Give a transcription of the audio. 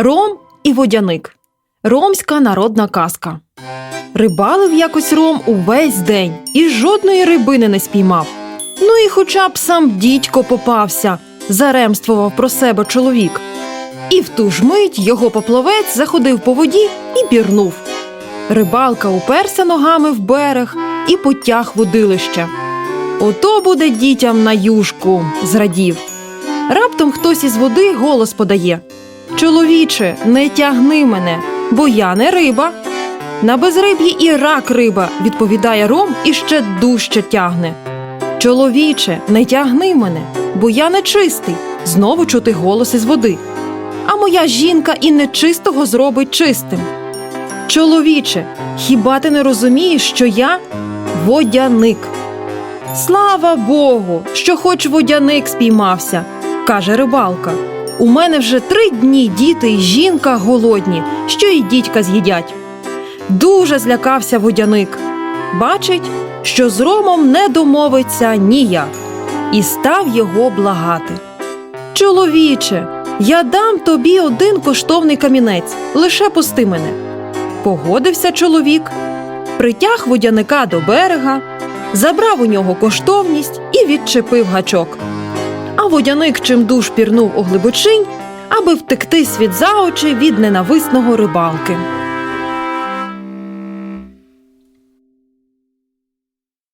Ром і водяник. Ромська народна казка. Рибалив якось Ром увесь день і жодної рибини не спіймав. Ну і хоча б сам дідько попався, заремствував про себе чоловік. І в ту ж мить його поплавець заходив по воді і пірнув. Рибалка уперся ногами в берег і потяг водилище. Ото буде дітям на юшку, зрадів. Раптом хтось із води голос подає: Чоловіче, не тягни мене, бо я не риба. На безриб'ї і рак риба, відповідає Ром і ще дужче тягне. Чоловіче, не тягни мене, бо я нечистий, знову чути голос із води. А моя жінка і нечистого зробить чистим. Чоловіче, хіба ти не розумієш, що я водяник? Слава Богу, що хоч водяник спіймався, каже рибалка. У мене вже три дні діти і жінка голодні, що й дідька з'їдять. Дуже злякався водяник. Бачить, що з Ромом не домовиться ніяк, і став його благати. Чоловіче, я дам тобі один коштовний камінець, лише пусти мене. Погодився чоловік, притяг водяника до берега, забрав у нього коштовність і відчепив гачок. А чим душ пірнув у глибочинь, аби втекти світ за очі від ненависного рибалки.